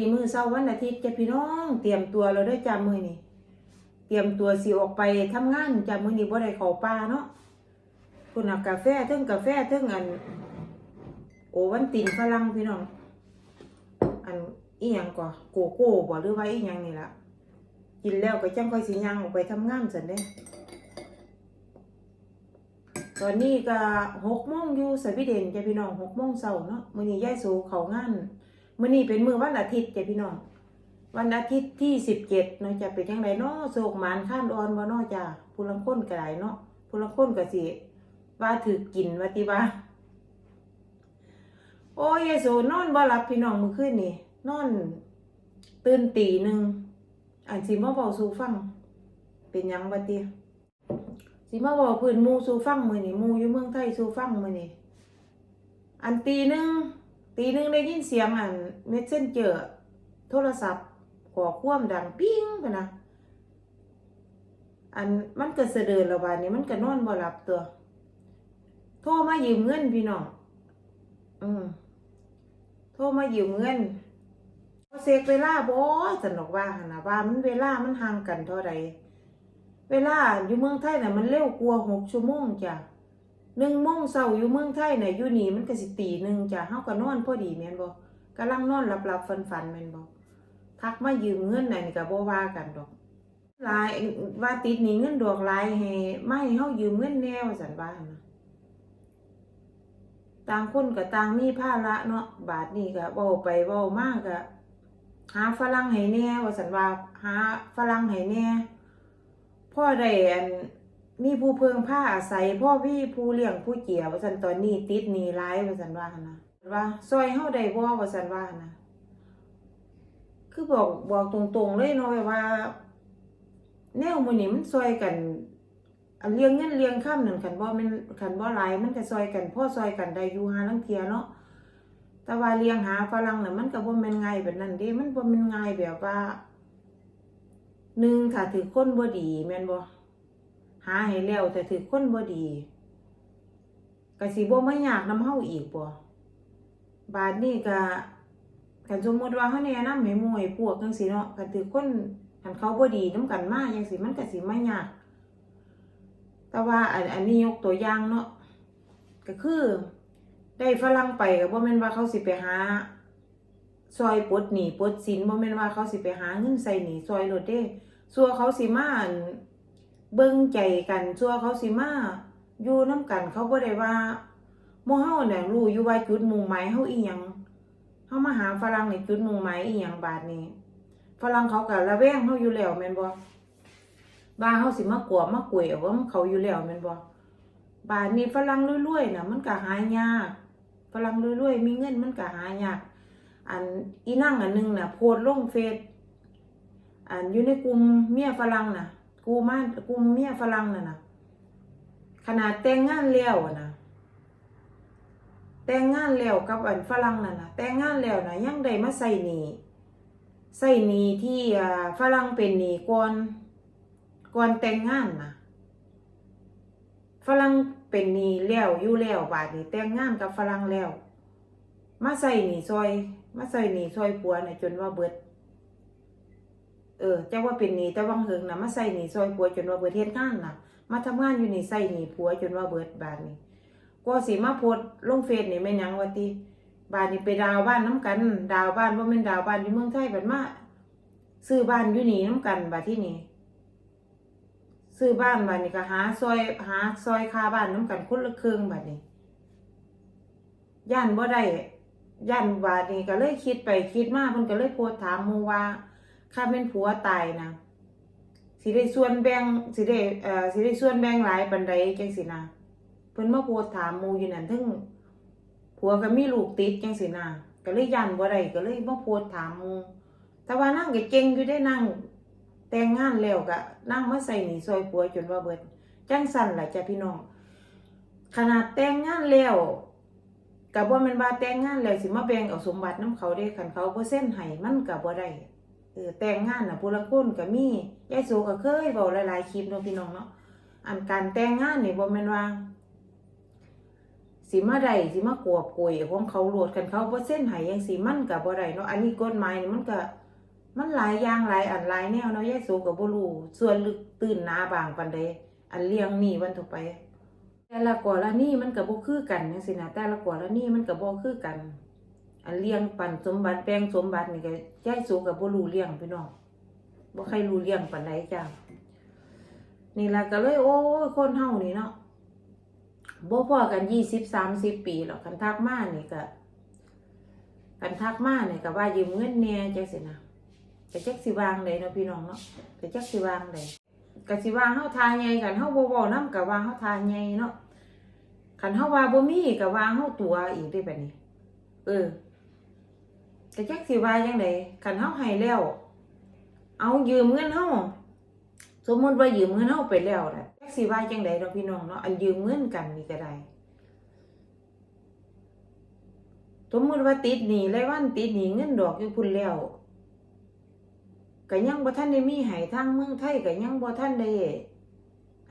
ตีมือเช้าวันอาทิตย์จะพี่น้อง เตรียมตัวเราด้วยจ้ามือนี่เตรียมตัวสิออกไปทำงานจ้ามือนี่บ่ได้เข้าป่าเนาะคุณเอากาแฟเทิงกาแฟเทิงอัน โอวันตินฝรั่งพี่น้อง อันอีหยังก่อโกโก้บ่หรือว่าอีหยังนี่ละกินแล้วก็จังค่อยสิย่างออกไปทำงานซั่นเด้ตอนนี้ก็หกโมงอยู่สวีเดนจะพี่น้องหกโมงเช้าเนาะมื้อนี้ยายสูเขางาน มื้อนี้เป็นมือวันอาทิตย์จ้ะพี่น้องวันอาทิตย์ที่สิบเจ็ดเนาะจะเป็นจังไดเนาะโศกหมานข้ามดอนบ่เนาะจ้ะผู้ลังคนก็ได้เนาะผู้ลังคนก็สิว่าถือกินว่าติว่าโอ้ยยายสูนอนบ่หลับพี่น้องมื้อคืนนี่นอน ตื่นตีหนึ่งอันสิมาเว้าสูฟัง เป็นยังบัติสิมาบอกเพื่อนมูสูฟังมือนี่มูอยู่เมืองไทยสูฟังมือนี่อันตีหนึ่ง ตีหนึ่งได้ยินเสียงอันเมสเซนเจอร์โทรศัพท์ขอความดังปิ้งไปนะอันมันก็เสดินระบาดนี้มันก็นอนบ่หลับตัว โทรมายืมเงินพี่น้องอืมโทรมายืมเงินเสกเวลาบ่สนอกว่าหนนะว่ามันเวลามันห่างกันเท่าใดเวลาอยู่เมืองไทยน่ะมันเร็วกว่าหกชั่วโมงจ้ะ หนึ่งโมงเช้าอยู่เมืองไทยน่ะอยู่นี่มันก็สิตีหนึ่งจ้ะเฮาก็นอนพอดีแม่นบ่กำลังนอนหลับๆฝันๆแม่นบ่ทักมายืมเงินน่นก็บ่ว่ากันดอกหลายว่าติดหนี้เงินดอกหลายให้มาให้เฮายืมเงินแนวซั่นว่าหั่นนะต่างคนก็ต่างมีภาระเนาะบาทนี้ก็เว้าไปเว้ามาก็หาฝรั่งให้แน่ว่าซั่นว่าหาฝรั่งให้แน่พ่อได้อัน มีผู้เพิงผ้าอาศัยพ่อพี่ผู้เลี้ยงผู้เกี่ยวว่าซั่นตอนนี้ติดหนี้หลายว่าซั่นว่าหนะว่าซอยเฮาได้บ่ว่าซั่นว่าหนะคือบอกบอกตรงๆเลยเนาะว่า แนวมื้อนี้มันซอยกันอันเลี้ยงเงินเลี้ยงค่ำนั่นคันบ่ม่นคันบ่หลายมันก็ซอยกันพ่อซอยกันได้อยู่หาลังเทียเนาะแต่ว่าเลี้ยงหาฝรั่งน่ะมันก็บ่แม่นง่ายแบบนั้นเด้มันบ่แม่นง่ายแบบว่าหนึ่งถ้าถือคนบ่ดีแม่นบ่ หาให้แล้วแต่ถือคนบ่ดีก็สิบ่มายากนำเฮาอีกบ่บาดนี้ก็คันสมมุติว่าเฮาแนะนำให้หมู่ให้พวกจังซี่เนาะคันถือคนคันเขาบ่ดีนํกันมาจังซี่มันก็สิมายากแต่ว่าอันอันนี้ยกตัวอย่างเนาะก็คือได้ฝรั่งไปก็บ่แม่นว่าเขาสิไปหาซอยปดหนีปดสินบ่แม่นว่าเขาสิไปหาเงินใส่หนีซอยโลดเด้ซัวเขาสิมาอัน เบิ่งใจกันซัวเขาสิมาอยู่นํกันเขาบ่ได้ว่าหมู่เฮาเนี่ยรู้อยู่ว่าจุดมุ่งหมายเฮาอีหยังเฮามาหาฝรั่งในจุดมุ่งหมายอีหยังบาดนี้ฝรั่งเขาก็ระแวงเฮาอยู่แล้วแม่นบ่ว่าเฮาสิมากวมากวยเอาของเขาอยู่แล้วแม่นบ่บาดนี้ฝรั่งรวยๆน่ะมันก็หายากฝรั่งรวยๆมีเงินมันก็หายากอันอีนั่งอันหนึงน่ะโพสต์ลงเฟซอันอยู่ในกลุ่มเมียฝรั่งน่ะ กูมากลุ่มเมียฝรั่งน่ะนะขนาดแต่งงานแล้วอะนะแต่งงานแล้วกับอันฝรั่งน่ะนะแต่งงานแล้วนะยังได้มาใส่หนีใส่หนีที่ฝรั่งเป็นหนีก่อนก่อนแต่งงานนะฝรั่งเป็นหนี้แล้วอยู่แล้วบาดนี้แต่งงานกับฝรั่งแล้ว มาใส่หนีซอย มาใส่หนีซอยปัวน่ะจนว่าเบิด เออเจ้าว่าเป็นหนีแต่วังเฮิงนะมาใส่หนีซอยปัวจนว่าเบิดเฮ็ดงานน่ะมาทำงานอยู่นี่ใส่หนีผัวจนว่าเบิดบาดนี้ก็สิมาโพสต์ลงเฟซนี่แม่นหยังว่าติบาดนี้ไปดาวบ้านน้ำกัน ดาวบ้านบ่แม่นดาวบ้านอยู่เมืองไทยบัดมาซื้อบ้านอยู่นี่น้ำกันบาดที่นี่ซื้อบ้านบาดนี้ก็หาซอยหาซอยค่าบ้านน้ำกันคนละครึ่งบาดนี้ย่านบ่ได้ย่านบาดนี้ก็เลยคิดไปคิดมาเพิ่นก็เลยโพสต์ถามหมู่ว่า ถ้าเป็นผัวตายนะสิได้ส่วนแบ่งสิได้เอ่อสิได้ส่วนแบ่งหลายปานใดจังซี่นะเพิ่นมาโพสถามหมูอยู่นั่นถึงผัวก็มีลูกติดจังซี่นะก็เลยย่านบ่ได้ก็เลยมาโพสถามหมูแต่ว่านางก็เก่งอยู่ได้นางแต่งงานแล้วก็นางมาใส่หนีซอยผัวจนว่าเบิดจังสั่นล่ะจ้ะพี่น้องขนาดแต่งงานแล้วกับว่ามันว่าแต่งงานแล้วสิมาแบ่งเอาสมบัติน้ำเขาได้คันเขาเปอร์เซ็นต์ให้มันกับบ่ได้ ออแต่งงานน่ะผู้ละคนก็มียายโสก็เคยเว้าหลายๆคลิปเนาะพี่น้องเนาะอันการแต่งงานนี่บ่แม่นว่าสิมาได้สิมากวบกวยของเขาโหลดกันเขาบ่เส้นให้จังซี่มันก็บ่ได้เนาะอันนี้กฎหมายนี่มันก็มันหลายอย่างหลายอันหลายแนวเนาะยายสูก็บ่รู้ส่วนลึกตื่นหนาบางปานใดอันเลี้ยงหนี้วันต่อไป แต่ละกรณีมันก็บ่คือกันจังซี่นะแต่ละกรณีมันก็บ่คือกัน อันเลี้ยงปันสมบัติแปลงสมบัตินี่ก็ยายสูงก็บ่รู้เรื่องพี่น้องบ่ใครรู้เรื่องปานใดจ้านี่ล่ะก็เลยโอ้ยคนเฮานี่เนาะบ่พอกัน20 30ปีหรอกคันทักมานี่ก็คันทักมานี่ก็ว่ายืมเงินแหน่จังซี่นะก็จักสิวางได้เนาะพี่น้องเนาะก็จักสิวางได้ก็สิว่าเฮาทาใหญ่กันเฮาบ่เว้านำก็ว่าเฮาทาใหญ่เนาะคันเฮาว่าบ่มีก็ว่าเฮาตัวอีกได้แบบนี้ เออ ก็จักสิว่าจังได๋คันเฮาให้แล้ว เอายืมเงินเฮาสมมติว่ายืมเงินเฮาไปแล้วน่ะจักสิว่าจังได๋เนาะพี่น้องเนาะอันยืมเงินกันนี่ก็ได้สมมติว่าติดหนี้รวันติดหนี้เงินดอกอยู่พุ่นแล้วก็ยังบ่ทันได้มีให้ทางเมืองไทยก็ยังบ่ทันได้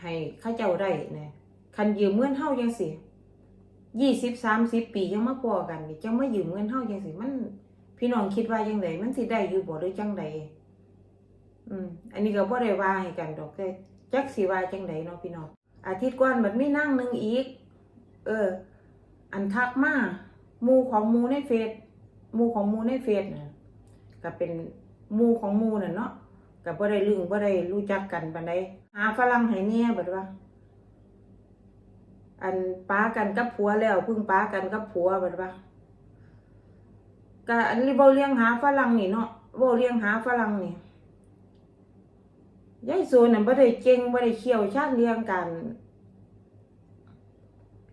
ให้เขาเจ้าได้นะคันยืมเงินเฮาจังซี่20 30ปียังมาพอกันนี่จังมายืมเงินเฮาจังซี่มัน พี่น้องคิดว่าจังไดมันสิได้อยู่บ่หรือจังใดอืม อันนี้ก็บ่ได้ว่าให้กันดอกแต่จักสิว่าจังไดเนาะพี่น้องอาทิตย์ก่อนมันมีนั่งหนึงอีก เออ อันทักมาหมู่ของหมู่ในเฟซหมู่ของหมู่ในเฟซน่ะก็เป็นหมู่ของหมู่น่ะเนาะก็บ่ได้ลึงบ่ได้รู้จักกันปานใดหาฝรั่งให้แหน่เบิดว่า อันป้ากันกับผัวแล้วเพึ่งป้ากันกับผัวบิดว่า ก็อันนี้บ่เลี้ยงหาฝรั่งนี่เนาะบ่เลี้ยงหาฝรั่งนี่ยายโซน่ะบ่ได้เก่งบ่ได้เชี่ยวชาญเรื่องการ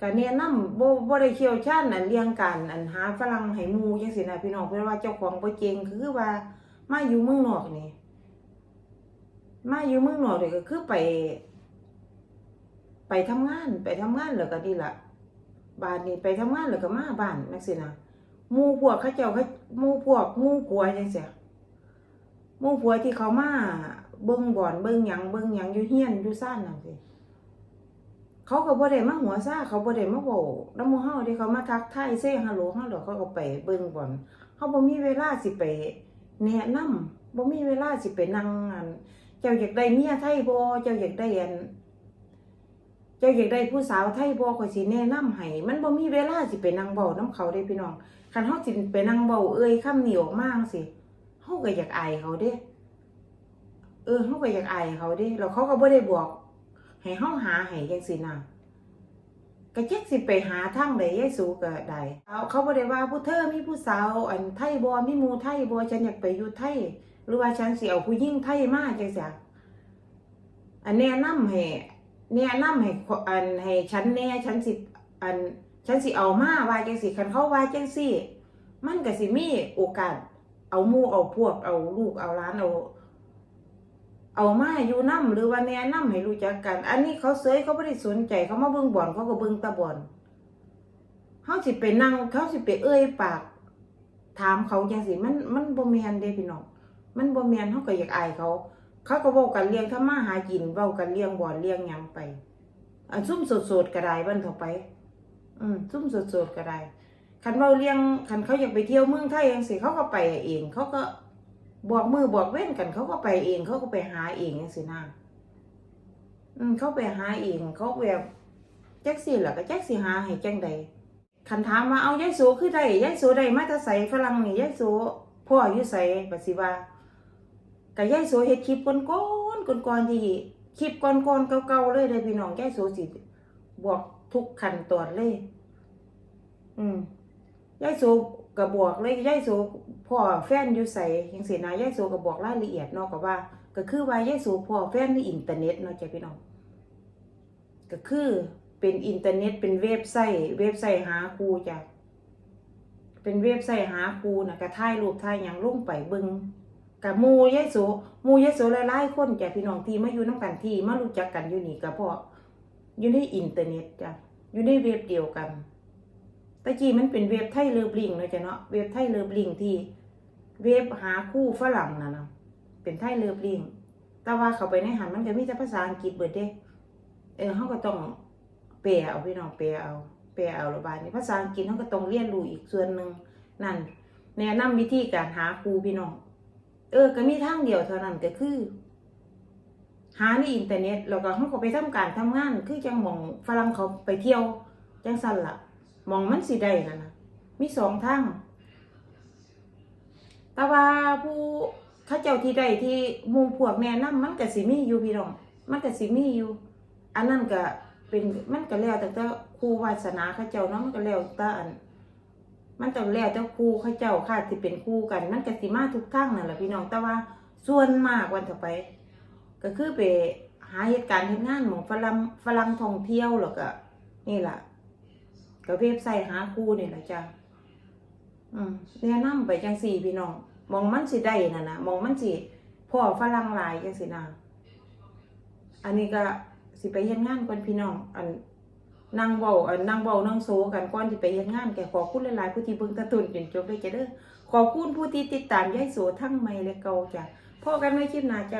การแนะนำบ่บ่ได้เชี่ยวชาญอันเรื่องการอันหาฝรั่งให้หมู่จังซี่นะพี่น้องเพิ่นว่าเจ้าของบ่เก่งคือว่ามาอยู่เมืองนอกนี่มาอยู่เมืองนอกนี่ก็คือไป ไปทำงานไปทำงานแล้วก็นี่ล่ะบ้านนี่ไปทำงานแล้วก็มาบ้านจังซี่นะ มู่พวกเขาเจ้าเขามู่พวกมู่ผัวจังซี่หมู่ผัวที่เขามาเบิ่งบ่อนเบิ่งหยังเบิ่งหยังอยู่เฮียนอยู่ซ่านนั่นสิเขาก็บ่ได้มาหัวซ่าเขาบ่ได้มาเว้านำมูเฮาเด้เขามาทักทายเซ่ฮัลโหลเฮาดอกเขาก็ไปเบิ่งบ่อนเฮาบ่มีเวลาสิไปแนะนำบ่มีเวลาสิไปนั่งอันเจ้าอยากได้เมียไทยบ่เจ้าอยากได้อันเจ้าอยากได้ผู้สาวไทยบ่ข่อยสิแนะนำให้มันบ่มีเวลาสิไปนั่งเว้านำเขาเด้พี่น้อง คันเฮาสิไปนั่งเว้าเอ่ยคำนี้ออกมาจังซี่เฮาก็อยากอายเขาเด้เออเฮาก็อยากอายเขาเด้แล้วเขาก็บ่ได้บอก ให้เฮาหาให้จังซี่นะก็จักสิไปหาทางใดยายสูก็ได้เอาเขาบ่ได้ว่าผู้เธอมีผู้สาว อันไทยบ่มีหมู่ไทยบ่ฉันอยากไปอยู่ไทย หรือว่าฉันสิเอาผู้หญิงไทยมาจังซี่อันแนะนำให้แนะนำให้ออันให้ฉันแน่ฉันสิอัน ฉันสิเอามาว่าจังซี่คันเขาว่าจังซี่มันก็สิมีโอกาส เอามู่เอาพวก เอาลูกเอาหลานเอาเอามาอยู่นํหรือว่าแนะนํให้รู้จักกัน อันนี้เขาเสยเขาบ่ได้สนใจเขามาเบิ่งบ่อนเขาก็เบิ่งตะบ่อนเฮาสิไปนั่งเขาสิไปเอ้ยปาก ถามเขาจังซี่มันมันบ่แมนเด้พี่น้องมันบ่แมนเฮาก็อยากอายเขา เขาก็เว้ากันเลี้ยงทำมาหากินเว้ากันเลี้ยงบ่อนเลี้ยงยังไป อันซุ่มสดๆก็ไดบิ่นเขาไป อืมซุ่มสดๆก็ได้คันเว้าเลี้ยงคันเขาอยากไปเที่ยวเมืองไทยจังซี่เขาก็ไปเอง เขาก็บอกมือบอกเว้นกัน เขาก็ไปเอง เขาก็ไปหาเองจังซี่นะอืมเขาไปหาเอง เขาแบบจักสิล่ะก็แจักสิหาให้จังใดคันถามว่าเอายายโสคือได้ยายโสได้มาแต่ไสฝรั่งนี่ยายโสพ่ออยู่ไสบัดสิว่าก็ยายโสเฮ็ดคลิปก่อนๆก่อนที่คลิปก่อนๆเก่าๆเลยเด้อพี่น้องยายโสสิบอก ทุกขั้นตอนเลย อืมยายโสก็บอกเลยยายโสพ่อแฟนอยู่ใส่ยังสินะยายโสก็บอกรายละเอียดเนาะก็ว่า ก็คือว่ายายโสพ่อแฟนในอินเทอร์เน็ตเนาะจ้ะพี่น้องก็คือเป็นอินเทอร์เน็ตเป็นเว็บไซต์ เว็บไซต์หาครูจ้ะเป็นเว็บไซต์หาครูนะก็ถ่ายรูปถ่ายหยังลงไปเบิ่งกับหมู่ยายโสหมู่ยายโสหลายๆคนจ้ะพี่น้องที่มาอยู่นํกันที่มารู้จักกันอยู่นี่ก็เพราะ อยู่ในอินเทอร์เน็ตจ้ะอยู่ในเว็บเดียวกันตะกี้มันเป็นเว็บไทยเลิฟลิงเนาะจ้ะเนาะเว็บไทยเลิฟลิงที่เว็บหาคู่ฝรั่งน่ะเนาะเป็นไทยเลิฟลิงแต่ว่าเขาไปในหันมันก็มีแต่ภาษาอังกฤษเบิดเด้ เออเฮาก็ต้องแปลเอาพี่น้องแปลเอาแปลเอาละบาดนี้ภาษาอังกฤษเฮาก็ต้องเรียนรู้อีกส่วนหนึ่งนั่นแนะนำวิธีการหาครูพี่น้อง เออก็มีทางเดียวเท่านั้นก็คือ หาในอินเทอร์เน็ตแล้วก็เขาก็ไปทำการทำงาน คือจังมองฝรั่งเขาไปเที่ยวจังซั่นล่ะมองมันสิได้นั่นนะมีสองทางแต่ว่าผู้ข้าเจ้าที่ได้ที่มูพวกแนะนำมันก็สิมีอยู่พี่น้อง มันก็สิมีอยู่ อันนั้นก็เป็นมันก็แล้วแต่แต่ครูวาสนาข้าเจ้าเนาะมันก็แล้วแต่อันมันต้องแล้วแต่ครูข้าเจ้าค่ะที่เป็นครูกัน มันก็สิมาทุกทางนั่นแหละพี่น้องแต่ว่าส่วนมากวันต่อไป ก็คือไปหาเหตุการณ์เฮ็ดงานหมองฝรั่งฝรั่งท่องเที่ยวแล้วก็นี่แหละก็เว็บไซต์หาครูนี่แหละจ้ะอืมแนะนำไปจังสี่พี่น้องมองมันสิได้นั่นน่ะมองมันสิพ่อฝรั่งหลายจังซี่นะอันนี้ก็สิไปเฮ็ดงานก่อนพี่น้องอันนั่งเว้าอันนั่งเว้านั่งโซกันก่อนที่ไปเฮ็ดงานแกขอคุณหลายๆผู้ที่เบิ่งการ์ตูนจนจบเลยจ้ะเด้อขอบคุณผู้ที่ติดตามยายโสทั้งใหม่และเก่าจ้ะพบกันในคลิปหน้าจ้ะ